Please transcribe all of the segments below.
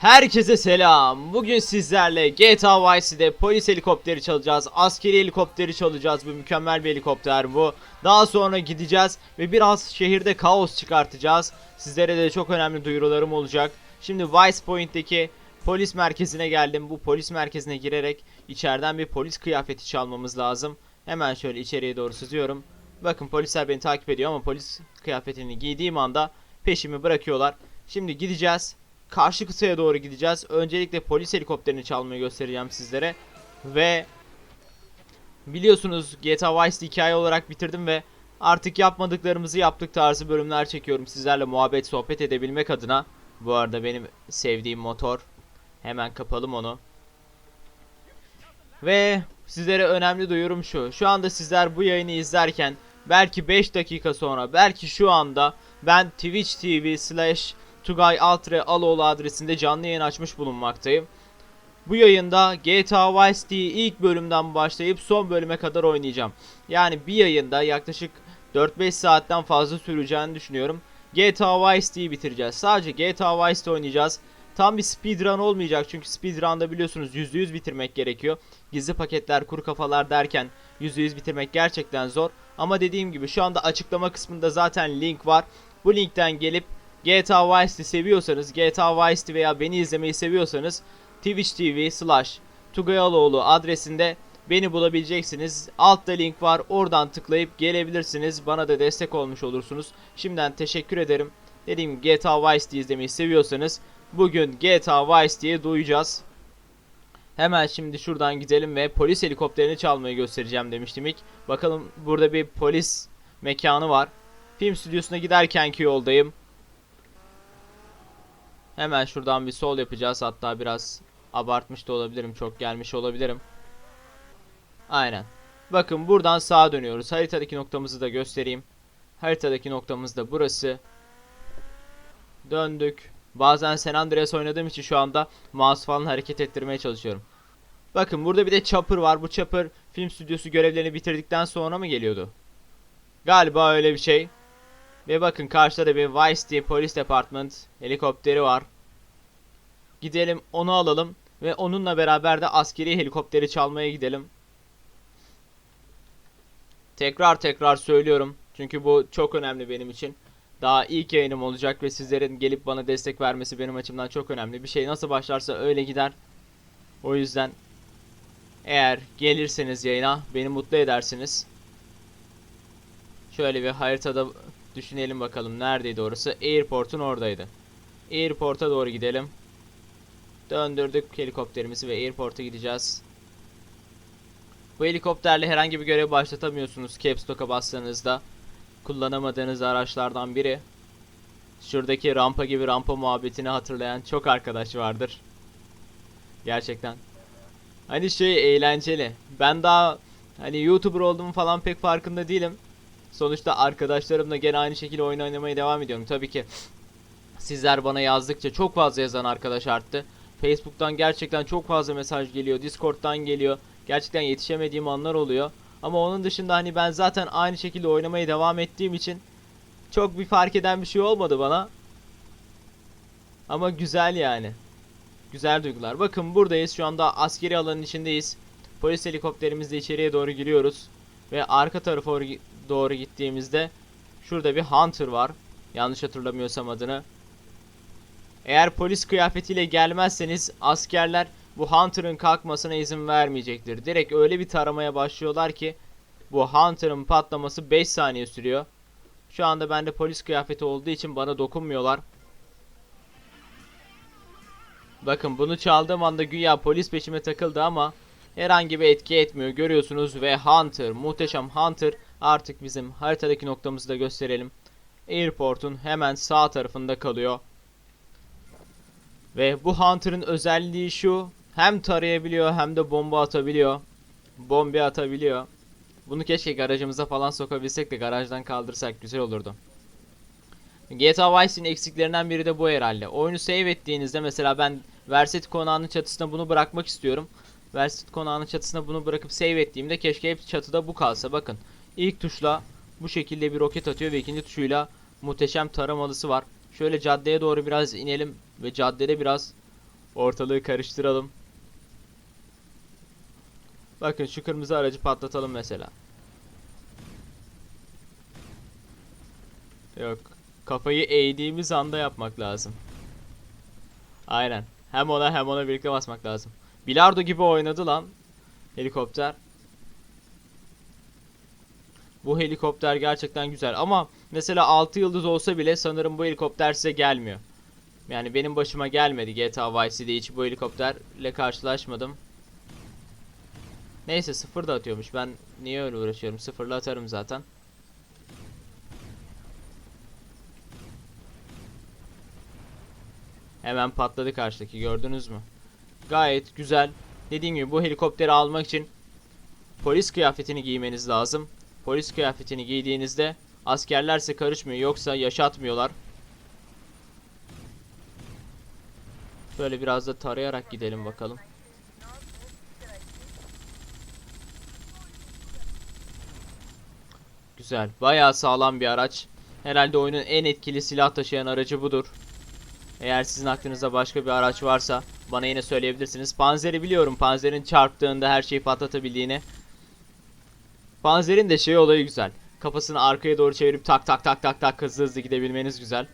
Herkese selam. Bugün sizlerle GTA Vice City'de polis helikopteri çalacağız. Askeri helikopteri çalacağız. Bu mükemmel bir helikopter bu. Daha sonra gideceğiz ve biraz şehirde kaos çıkartacağız. Sizlere de çok önemli duyurularım olacak. Şimdi Vice Point'teki polis merkezine geldim. Bu polis merkezine girerek içeriden bir polis kıyafeti çalmamız lazım. Hemen şöyle içeriye doğru sızıyorum. Bakın polisler beni takip ediyor ama polis kıyafetini giydiğim anda peşimi bırakıyorlar. Şimdi gideceğiz. Karşı kıtaya doğru gideceğiz. Öncelikle polis helikopterini çalmayı göstereceğim sizlere. Ve biliyorsunuz GTA Vice hikaye olarak bitirdim ve artık yapmadıklarımızı yaptık tarzı bölümler çekiyorum sizlerle muhabbet sohbet edebilmek adına. Bu arada benim sevdiğim motor. Hemen kapalım onu. Ve sizlere önemli duyurum şu. Şu anda sizler bu yayını izlerken belki 5 dakika sonra belki şu anda ben Twitch TV slash Tugay Altre Aloğlu adresinde canlı yayın açmış bulunmaktayım. Bu yayında GTA Vice City'yi ilk bölümden başlayıp son bölüme kadar oynayacağım. Yani bir yayında yaklaşık 4-5 saatten fazla süreceğini düşünüyorum. GTA Vice City'yi bitireceğiz. Sadece GTA Vice City oynayacağız. Tam bir speedrun olmayacak çünkü speedrun'da biliyorsunuz %100 bitirmek gerekiyor. Gizli paketler, kuru kafalar derken %100 bitirmek gerçekten zor. Ama dediğim gibi şu anda açıklama kısmında zaten link var. Bu linkten gelip GTA Vice City seviyorsanız, GTA Vice City veya beni izlemeyi seviyorsanız Twitch TV slash Tugayaloğlu adresinde beni bulabileceksiniz. Altta link var. Oradan tıklayıp gelebilirsiniz. Bana da destek olmuş olursunuz. Şimdiden teşekkür ederim. Dediğim gibi GTA Vice City izlemeyi seviyorsanız bugün GTA Vice City'yi duyacağız. Hemen şimdi şuradan gidelim ve polis helikopterini çalmayı göstereceğim demiştim ilk. Bakalım burada bir polis mekanı var. Film stüdyosuna giderkenki yoldayım. Hemen şuradan bir sol yapacağız. Hatta biraz abartmış da olabilirim. Çok gelmiş olabilirim. Aynen. Bakın buradan sağa dönüyoruz. Haritadaki noktamızı da göstereyim. Haritadaki noktamız da burası. Döndük. Bazen San Andreas oynadığım için şu anda mouse falan hareket ettirmeye çalışıyorum. Bakın burada bir de Chopper var. Bu Chopper film stüdyosu görevlerini bitirdikten sonra mı geliyordu? Galiba öyle bir şey. Ve bakın karşıda da bir Vice City Police Department helikopteri var. Gidelim onu alalım ve onunla beraber de askeri helikopteri çalmaya gidelim. Tekrar tekrar söylüyorum. Çünkü bu çok önemli benim için. Daha ilk yayınım olacak ve sizlerin gelip bana destek vermesi benim açımdan çok önemli. Bir şey nasıl başlarsa öyle gider. O yüzden eğer gelirseniz yayına beni mutlu edersiniz. Şöyle bir haritada düşünelim bakalım neredeydi orası? Airport'un oradaydı. Airport'a doğru gidelim. Döndürdük helikopterimizi ve airport'a gideceğiz. Bu helikopterle herhangi bir görev başlatamıyorsunuz Caps Lock'a bastığınızda. Kullanamadığınız araçlardan biri. Şuradaki rampa gibi rampa muhabbetini hatırlayan çok arkadaş vardır. Gerçekten. Hani şey eğlenceli. Ben daha hani YouTuber olduğumu falan pek farkında değilim. Sonuçta arkadaşlarımla gene aynı şekilde oyun oynamaya devam ediyorum. Tabii ki sizler bana yazdıkça çok fazla yazan arkadaş arttı. Facebook'tan gerçekten çok fazla mesaj geliyor. Discord'dan geliyor. Gerçekten yetişemediğim anlar oluyor. Ama onun dışında hani ben zaten aynı şekilde oynamaya devam ettiğim için çok bir fark eden bir şey olmadı bana. Ama güzel yani. Güzel duygular. Bakın buradayız. Şu anda askeri alanın içindeyiz. Polis helikopterimizle içeriye doğru giriyoruz. Ve arka tarafa doğru- gittiğimizde şurada bir Hunter var. Yanlış hatırlamıyorsam adını. Eğer polis kıyafetiyle gelmezseniz askerler bu Hunter'ın kalkmasına izin vermeyecektir. Direkt öyle bir taramaya başlıyorlar ki bu Hunter'ın patlaması 5 saniye sürüyor. Şu anda bende polis kıyafeti olduğu için bana dokunmuyorlar. Bakın bunu çaldığım anda güya polis peşime takıldı ama herhangi bir etki etmiyor. Görüyorsunuz ve Hunter, muhteşem Hunter artık bizim haritadaki noktamızı da gösterelim. Airport'un hemen sağ tarafında kalıyor. Ve bu Hunter'ın özelliği şu. Hem tarayabiliyor hem de bomba atabiliyor. Bomba atabiliyor. Bunu keşke garajımıza falan sokabilsek de garajdan kaldırsak güzel olurdu. GTA Vice'in eksiklerinden biri de bu herhalde. Oyunu save ettiğinizde mesela ben Verset konağının çatısına bunu bırakmak istiyorum. Verset konağının çatısına bunu bırakıp save ettiğimde keşke hep çatıda bu kalsa. Bakın ilk tuşla bu şekilde bir roket atıyor ve ikinci tuşuyla muhteşem taramalısı var. Şöyle caddeye doğru biraz inelim ve caddede biraz Ortalığı karıştıralım. Bakın şu kırmızı aracı patlatalım mesela. Yok. Kafayı eğdiğimiz anda yapmak lazım. Aynen. Hem ona hem ona birlikte basmak lazım. Bilardo gibi oynadı lan. Helikopter. Bu helikopter gerçekten güzel ama mesela 6 yıldız olsa bile sanırım bu helikopter size gelmiyor. Yani benim başıma gelmedi GTA Vice City'de hiç bu helikopterle karşılaşmadım. Neyse sıfır da atıyormuş. Ben niye öyle uğraşıyorum? Sıfırla atarım zaten. Hemen patladı karşıdaki gördünüz mü? Gayet güzel. Dediğim gibi bu helikopteri almak için polis kıyafetini giymeniz lazım. Polis kıyafetini giydiğinizde askerlerse karışmıyor yoksa yaşatmıyorlar. Şöyle biraz da tarayarak gidelim bakalım. Güzel. Bayağı sağlam bir araç. Herhalde oyunun en etkili silah taşıyan aracı budur. Eğer sizin aklınızda başka bir araç varsa bana yine söyleyebilirsiniz. Panzer'i biliyorum. Panzer'in çarptığında her şeyi patlatabildiğini. Panzer'in de şey olayı güzel. Kafasını arkaya doğru çevirip tak tak tak tak tak hızlı hızlı gidebilmeniz güzel.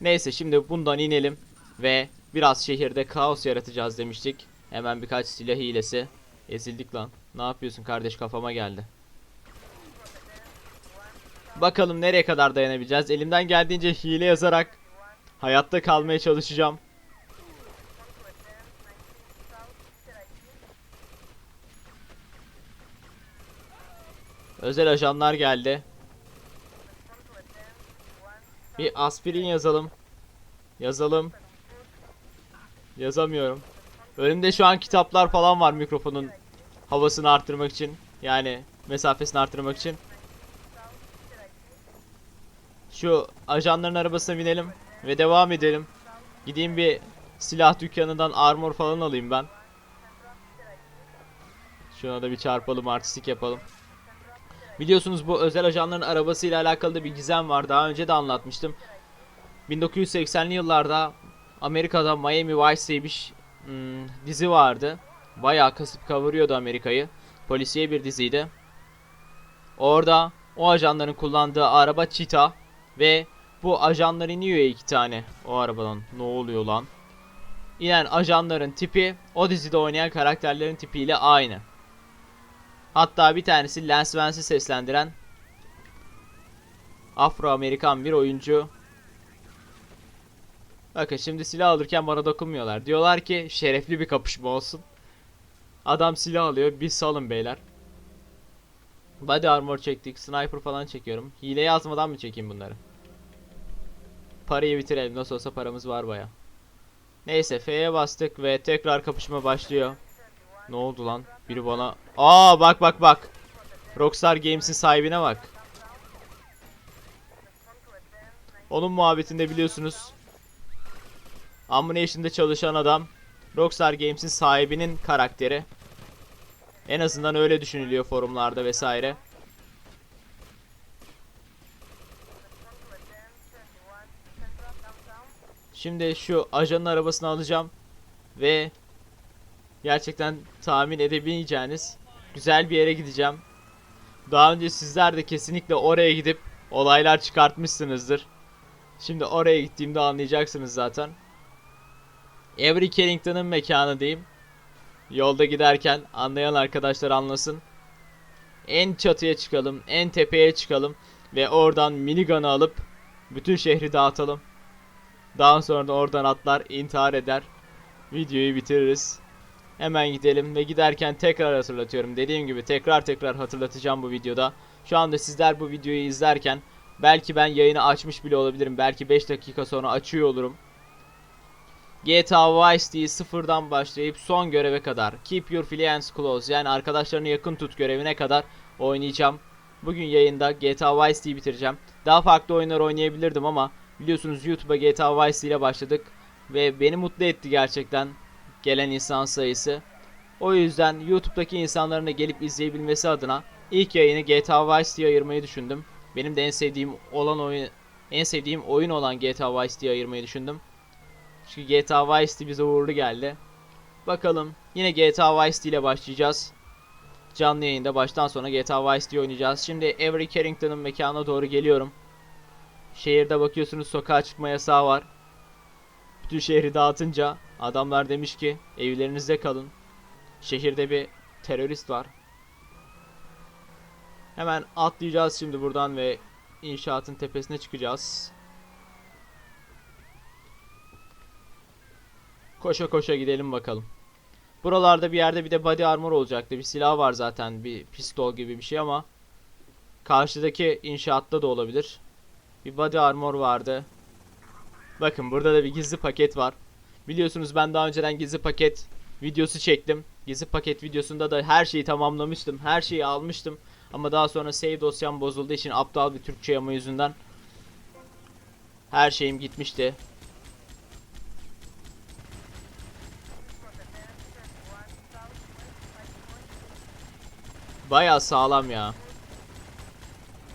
Neyse şimdi bundan inelim ve biraz şehirde kaos yaratacağız demiştik. Hemen birkaç silah hilesi. Ezildik lan. Ne yapıyorsun kardeş kafama geldi. Bakalım nereye kadar dayanabileceğiz. Elimden geldiğince hile yazarak hayatta kalmaya çalışacağım. Özel ajanlar geldi. Bir aspirin yazalım. Yazalım. Yazamıyorum. Önümde şu an kitaplar falan var mikrofonun havasını arttırmak için. Yani mesafesini arttırmak için. Şu ajanların arabasına binelim ve devam edelim. Gideyim bir silah dükkanından armor falan alayım ben. Şuna da bir çarpalım artistik yapalım. Biliyorsunuz bu özel ajanların arabasıyla alakalı da bir gizem var. Daha önce de anlatmıştım. 1980'li yıllarda Amerika'da Miami Vice diye bir hmm, dizi vardı. Bayağı kasıp kavuruyordu Amerika'yı. Polisiye bir diziydi. Orada o ajanların kullandığı araba Cheetah ve bu ajanlar iniyor ya iki tane o arabadan. Ne oluyor lan? İnen ajanların tipi o dizide oynayan karakterlerin tipiyle aynı. Hatta bir tanesi Lance Vance'i seslendiren Afro-Amerikan bir oyuncu. Bakın şimdi silah alırken bana dokunmuyorlar. Diyorlar ki şerefli bir kapışma olsun. Adam silah alıyor. Bir salın beyler. Body armor çektik. Sniper falan çekiyorum. Hile yazmadan mı çekeyim bunları? Parayı bitirelim. Nasıl olsa paramız var baya. Neyse F'ye bastık ve tekrar kapışma başlıyor. Ne oldu lan? Biri bana... Aa bak bak bak. Rockstar Games'in sahibine bak. Onun muhabbetinde biliyorsunuz. Ammunition'da çalışan adam. Rockstar Games'in sahibinin karakteri. En azından öyle düşünülüyor forumlarda vesaire. Şimdi şu ajanın arabasını alacağım ve gerçekten tahmin edebileceğiniz güzel bir yere gideceğim. Daha önce sizler de kesinlikle oraya gidip olaylar çıkartmışsınızdır. Şimdi oraya gittiğimde anlayacaksınız zaten. Avery Carrington'ın mekanı diyeyim. Yolda giderken anlayan arkadaşlar anlasın. En çatıya çıkalım, en tepeye çıkalım ve oradan minigun'ı alıp bütün şehri dağıtalım. Daha sonra da oradan atlar, intihar eder. Videoyu bitiririz. Hemen gidelim ve giderken tekrar hatırlatıyorum. Dediğim gibi tekrar tekrar hatırlatacağım bu videoda. Şu anda sizler bu videoyu izlerken belki ben yayını açmış bile olabilirim. Belki 5 dakika sonra açıyor olurum. GTA Vice City'yi sıfırdan başlayıp son göreve kadar Keep Your Friends Close yani arkadaşlarını yakın tut görevine kadar oynayacağım. Bugün yayında GTA Vice City'yi bitireceğim. Daha farklı oyunlar oynayabilirdim ama biliyorsunuz YouTube'a GTA Vice City ile başladık. Ve beni mutlu etti gerçekten gelen insan sayısı. O yüzden YouTube'daki insanların da gelip izleyebilmesi adına ilk yayını GTA Vice City'ye ayırmayı düşündüm. Benim de en sevdiğim olan oyun en sevdiğim oyun olan GTA Vice City'ye ayırmayı düşündüm. Çünkü GTA Vice City bize uğurlu geldi. Bakalım. Yine GTA Vice City ile başlayacağız. Canlı yayında baştan sona GTA Vice City oynayacağız. Şimdi Avery Carrington'ın mekanına doğru geliyorum. Şehirde bakıyorsunuz sokağa çıkma yasağı var. Bütün şehri dağıtınca adamlar demiş ki evlerinizde kalın. Şehirde bir terörist var. Hemen atlayacağız şimdi buradan ve inşaatın tepesine çıkacağız. Koşa koşa gidelim bakalım. Buralarda bir yerde bir de body armor olacaktı. Bir silah var zaten. Bir pistol gibi bir şey ama karşıdaki inşaatta da olabilir. Bir body armor vardı. Bakın burada da bir gizli paket var. Biliyorsunuz ben daha önceden gizli paket videosu çektim. Gizli paket videosunda da her şeyi tamamlamıştım. Her şeyi almıştım. Ama daha sonra save dosyam bozulduğu için aptal bir Türkçe yama yüzünden her şeyim gitmişti. Bayağı sağlam ya.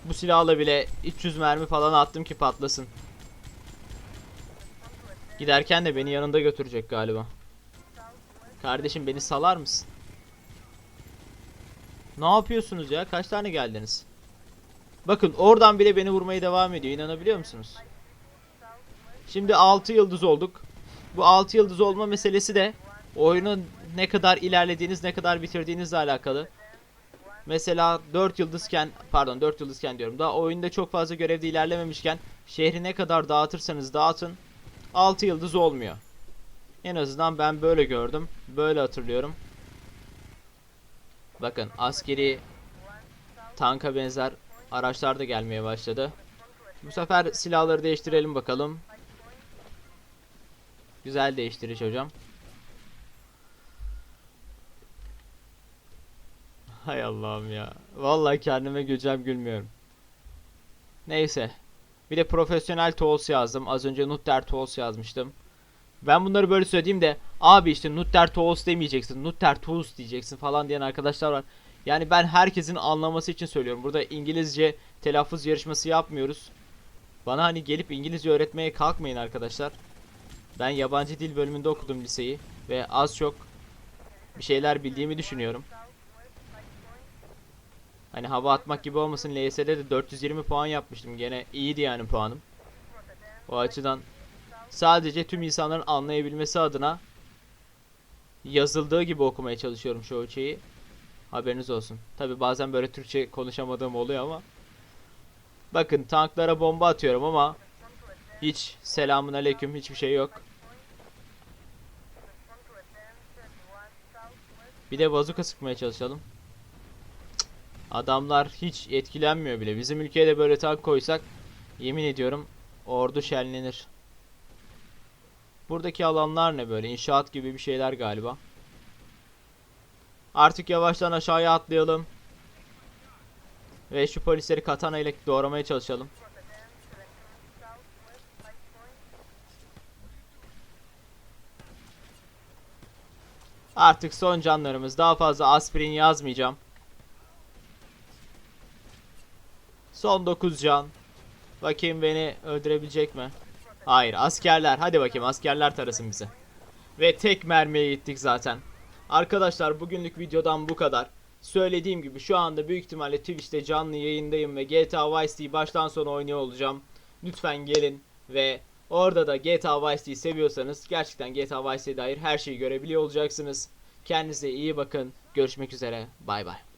Bu silahla bile 300 mermi falan attım ki patlasın. Giderken de beni yanında götürecek galiba. Kardeşim beni salar mısın? Ne yapıyorsunuz ya? Kaç tane geldiniz? Bakın oradan bile beni vurmaya devam ediyor. İnanabiliyor musunuz? Şimdi 6 yıldız olduk. Bu 6 yıldız olma meselesi de oyunu ne kadar ilerlediğiniz, ne kadar bitirdiğinizle alakalı. Mesela 4 yıldızken, pardon 4 yıldızken diyorum. Daha oyunda çok fazla görevde ilerlememişken şehri ne kadar dağıtırsanız dağıtın 6 yıldız olmuyor. En azından ben böyle gördüm. Böyle hatırlıyorum. Bakın askeri tanka benzer araçlar da gelmeye başladı. Bu sefer silahları değiştirelim bakalım. Güzel değiştiriş hocam. Hay Allah'ım ya. Vallahi kendime güleceğim gülmüyorum. Neyse. Bir de profesyonel tools yazdım. Az önce Nutter tools yazmıştım. Ben bunları böyle söylediğim de abi işte Nutter tools demeyeceksin. Nutter tools diyeceksin falan diyen arkadaşlar var. Yani ben herkesin anlaması için söylüyorum. Burada İngilizce telaffuz yarışması yapmıyoruz. Bana hani gelip İngilizce öğretmeye kalkmayın arkadaşlar. Ben yabancı dil bölümünde okudum liseyi ve az çok bir şeyler bildiğimi düşünüyorum. Hani hava atmak gibi olmasın LS'de de 420 puan yapmıştım. Gene iyiydi yani puanım. O açıdan sadece tüm insanların anlayabilmesi adına yazıldığı gibi okumaya çalışıyorum çoğu şeyi. Haberiniz olsun. Tabi bazen böyle Türkçe konuşamadığım oluyor ama. Bakın tanklara bomba atıyorum ama hiç selamun aleyküm hiçbir şey yok. Bir de bazuka sıkmaya çalışalım. Adamlar hiç etkilenmiyor bile. Bizim ülkeye de böyle tank koysak yemin ediyorum ordu şenlenir. Buradaki alanlar ne böyle? İnşaat gibi bir şeyler galiba. Artık yavaştan aşağıya atlayalım. Ve şu polisleri katana ile doğramaya çalışalım. Artık son canlarımız. Daha fazla aspirin yazmayacağım. Son 9 can. Bakayım beni öldürebilecek mi? Hayır askerler. Hadi bakayım askerler tarasın bizi. Ve tek mermiye gittik zaten. Arkadaşlar bugünlük videodan bu kadar. Söylediğim gibi şu anda büyük ihtimalle Twitch'te canlı yayındayım ve GTA Vice City'yi baştan sona oynuyor olacağım. Lütfen gelin ve orada da GTA Vice City'yi seviyorsanız gerçekten GTA Vice City'ye dair her şeyi görebiliyor olacaksınız. Kendinize iyi bakın. Görüşmek üzere. Bay bay.